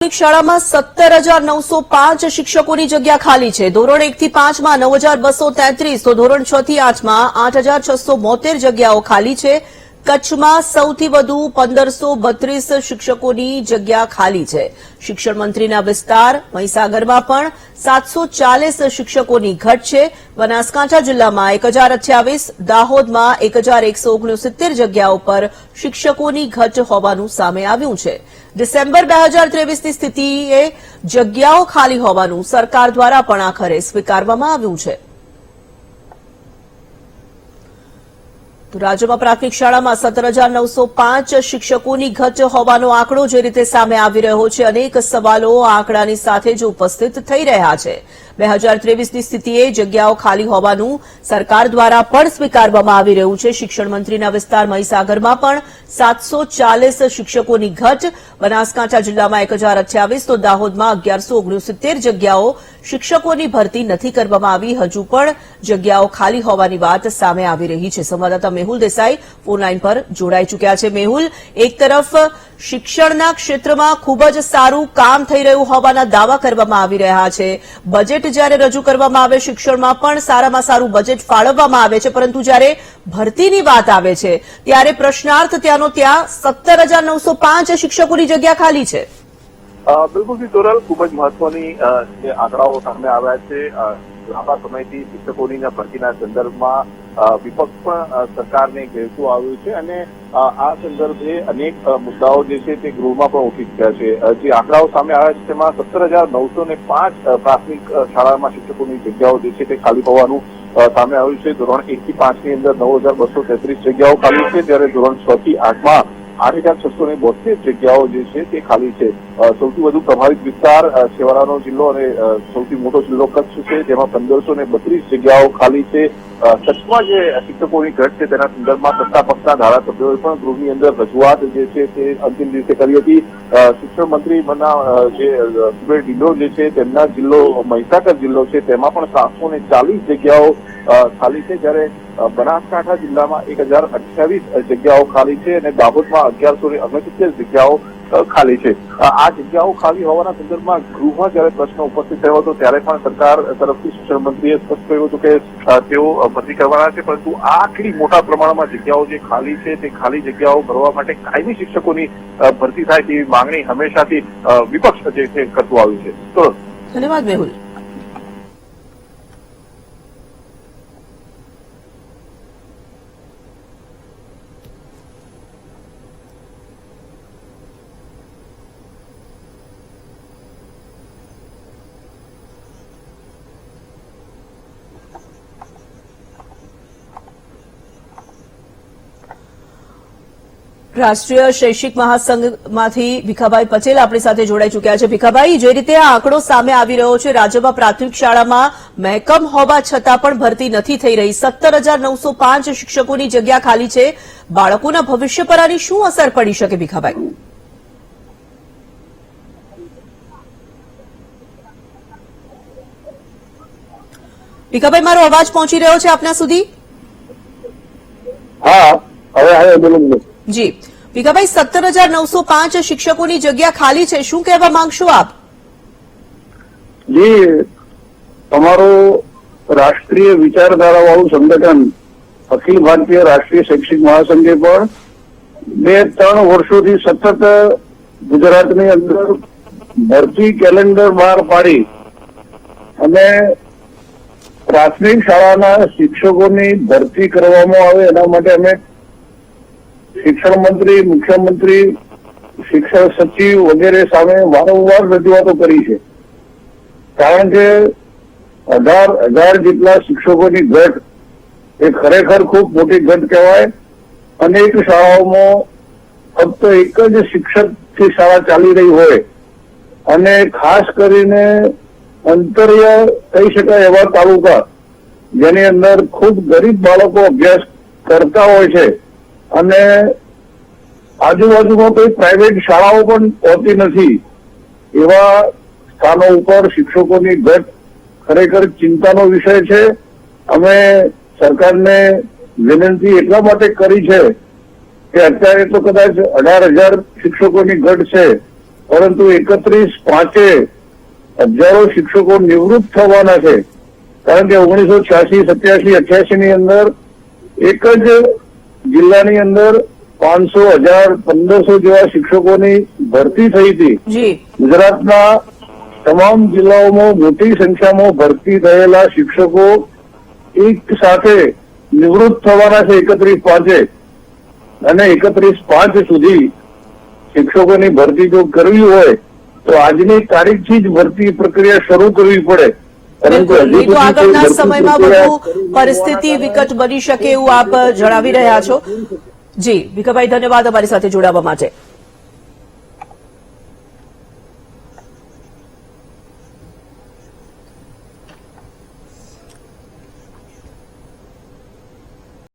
શાળામાં સત્તર હજાર નવસો પાંચ શિક્ષકોની જગ્યા ખાલી છે. ધોરણ એક થી પાંચમાં નવ હજાર બસો તેત્રીસ તો ધોરણ છ થી આઠમાં આઠ હજાર છસો બોતેર જગ્યાઓ ખાલી છે. કચ્છમાં સૌથી વધુ પંદરસો બત્રીસ શિક્ષકોની જગ્યા ખાલી છે. શિક્ષણ મંત્રીના વિસ્તાર મહીસાગરમાં પણ સાતસો ચાલીસ શિક્ષકોની ઘટ છે. બનાસકાંઠા જિલ્લામાં એક હજાર અઠ્યાવીસ, દાહોદમાં એક હજાર એકસો ઓગણસિત્તેર જગ્યાઓ પર શિક્ષકોની ઘટ હોવાનું સામે આવ્યું છે. ડિસેમ્બર બે હજાર ત્રેવીસની સ્થિતિએ જગ્યાઓ ખાલી હોવાનું સરકાર દ્વારા પણ આખરે સ્વીકારવામાં આવ્યું છે. રાજ્યમાં પ્રાથમિક શાળામાં સત્તર હજાર નવસો પાંચ શિક્ષકોની ઘટ હોવાનો આંકડો જે રીતે સામે આવી રહ્યો છે, અનેક સવાલો આંકડાની સાથે જ ઉપસ્થિત થઈ રહ્યા છે. બે હજાર ત્રેવીસની સ્થિતિએ જગ્યાઓ ખાલી હોવાનું સરકાર દ્વારા પણ સ્વીકારવામાં આવી રહ્યું છે. શિક્ષણ વિસ્તાર મહીસાગરમાં પણ સાતસો ચાલીસ શિક્ષકોની ઘટ. બનાસકાંઠા જિલ્લામાં એક હજાર અઠ્યાવીસ, તો દાહોદમાં અગિયારસો ઓગણસિત્તેર જગ્યાઓ શિક્ષકોની ભરતી નથી કરવામાં આવી. હજુ પણ જગ્યાઓ ખાલી હોવાની વાત સામે આવી રહી છે. સંવાદદાતા મેહુલ દેસાઈ ફોનલાઇન પર જોડાઈ ચૂક્યા છે. મેહુલ, એક તરફ શિક્ષણના ક્ષેત્રમાં ખૂબ જ સારું કામ થઈ રહ્યું હોવાના દાવા કરવામાં આવી રહ્યા છે. બજેટ જ્યારે રજૂ કરવામાં આવે, શિક્ષણમાં પણ સારામાં સારું બજેટ ફાળવવામાં આવે છે. પરંતુ જ્યારે ભરતીની વાત આવે છે, ત્યારે પ્રશ્નાર્થ ત્યાંનો ત્યાં સત્તર હજાર નવસો પાંચ શિક્ષકોની જગ્યા ખાલી છે. બિલકુલ તોરલ ખૂબ જ મહત્વની આંકડાઓ સામે આવ્યા છે. લાંબા સમયથી શિક્ષકોની ભરતીના સંદર્ભમાં વિપક્ષ પણ સરકારને ઘેરતું આવ્યું છે અને આ સંદર્ભે અનેક મુદ્દાઓ જે છે તે ગૃહમાં પણ ઉઠી ચૂક્યા છે. જે આંકડાઓ સામે આવ્યા છે તેમાં સત્તર હજાર નવસો ને પાંચ પ્રાથમિક શાળામાં શિક્ષકોની જગ્યાઓ જે છે તે ખાલી હોવાનું સામે આવ્યું છે. ધોરણ એક થી પાંચની અંદર નવ હજાર બસો તેત્રીસ જગ્યાઓ ખાલી છે, જ્યારે ધોરણ છ થી આઠમાં આઠ હજાર છસો ને બોતેર જગ્યાઓ જે છે તે ખાલી છે. સૌથી વધુ પ્રભાવિત વિસ્તાર છેવાડાનો જિલ્લો અને સૌથી મોટો જિલ્લો કચ્છ છે. જેમાં પંદરસો ને બત્રીસ જગ્યાઓ ખાલી છે. કચ્છમાં જે શિક્ષકોની ઘટ છે તેના સંદર્ભમાં સત્તા પક્ષના ધારાસભ્યોએ પણ ગૃહની અંદર રજૂઆત જે છે તે અંતિમ દિવસે કરી હતી. શિક્ષણ મંત્રી મના જે અ, સુરેશ જે છે તેમના જિલ્લો મહીસાગર જિલ્લો છે તેમાં પણ સાતસો ને ચાલીસ જગ્યાઓ ખાલી છે. જ્યારે બનાસકાંઠા જિલ્લામાં એક હજાર અઠ્યાવીસ જગ્યાઓ ખાલી છે અને દાહોદમાં અગિયારસો ને ઓગણસિત્તેર જગ્યાઓ ખાલી છે. આ જગ્યાઓ ખાલી હોવાના સંદર્ભમાં ગૃહમાં જયારે પ્રશ્ન ઉપસ્થિત થયો હતો, ત્યારે પણ સરકાર તરફથી શિક્ષણ મંત્રીએ સ્પષ્ટ કર્યું હતું કે તેઓ ભરતી કરવાના છે, પરંતુ આટલી મોટા પ્રમાણમાં જગ્યાઓ જે ખાલી છે, તે ખાલી જગ્યાઓ ભરવા માટે કાયમી શિક્ષકોની ભરતી થાય તેવી માંગણી હંમેશાથી વિપક્ષ જે છે, કરતું આવ્યું છે. ધન્યવાદ, મેહુલ. રાષ્ટ્રીય શૈક્ષિક મહાસંઘમાંથી ભીખાભાઈ પટેલ આપણી સાથે જોડાઈ ચૂક્યા છે. ભીખાભાઈ, જે રીતે આ આંકડો સામે આવી રહ્યો છે, રાજ્યમાં પ્રાથમિક શાળામાં મહેકમ હોવા છતાં પણ ભરતી નથી થઈ રહી. સત્તર શિક્ષકોની જગ્યા ખાલી છે. બાળકોના ભવિષ્ય પર આની શું અસર પડી શકે ભીખાભાઈ? ભીખાભાઈ, મારો અવાજ પહોંચી રહ્યો છે આપના સુધી? હા, હવે હવે બોલો. જી. ભીખાભાઈ, સત્તર હજાર નવસો પાંચ શિક્ષકોની જગ્યા ખાલી છે. શું કહેવા માંગશો આપ? જી, તમારો રાષ્ટ્રીય વિચારધારા વાળું સંગઠન અખિલ ભારતીય રાષ્ટ્રીય શૈક્ષિક મહાસંઘે પણ બે ત્રણ વર્ષોથી સતત ગુજરાતની અંદર ભરતી કેલેન્ડર બહાર પાડી અને પ્રાથમિક શાળાના શિક્ષકોની ભરતી કરવામાં આવે એના માટે અમે શિક્ષણ મંત્રી મુખ્યમંત્રી, શિક્ષણ સચિવ વગેરે સામે વારંવાર રજૂઆતો કરી છે. કારણ કે અઢાર હજાર જેટલા શિક્ષકોની ઘટ એ ખરેખર ખૂબ મોટી ઘટ કહેવાય. અનેક શાળાઓમાં ફક્ત એક જ શિક્ષકથી શાળા ચાલી રહી હોય. અને ખાસ કરીને અંતરિય કહી શકાય એવા તાલુકા, જેની અંદર ખૂબ ગરીબ બાળકો અભ્યાસ કરતા હોય છે. અને આજુબાજુમાં કોઈ પ્રાઇવેટ શાળાઓ પણ હોતી નથી. એવા સ્થાનો ઉપર શિક્ષકોની ઘટ ખરેખર ચિંતાનો વિષય છે. અમે સરકારને વિનંતી એટલા માટે કરી છે કે અત્યારે તો કદાચ અઢાર હજાર શિક્ષકોની ઘટ છે, પરંતુ એકત્રીસ પાંચે હજારો શિક્ષકો નિવૃત્ત થવાના છે. કારણ કે ઓગણીસો છ્યાસી, સત્યાસી અઠ્યાસી ની અંદર એક જ જિલ્લાની અંદર પાંચસો હજાર પંદરસો જેવા શિક્ષકોની ભરતી થઈ હતી. ગુજરાતના તમામ જિલ્લાઓમાં મોટી સંખ્યામાં ભરતી થયેલા શિક્ષકો એક સાથે નિવૃત્ત થવાના છે એકત્રીસ પાંચે. અને એકત્રીસ પાંચ સુધી શિક્ષકોની ભરતી જો કરવી હોય તો આજની તારીખથી જ ભરતી પ્રક્રિયા શરૂ કરવી પડે. બિલકુલ. નહીં તો આગળના સમયમાં બધું વધુ પરિસ્થિતિ વિકટ બની શકે એવું આપ જણાવી રહ્યા છો. જી ભીખાભાઈ ધન્યવાદ અમારી સાથે જોડાવા માટે.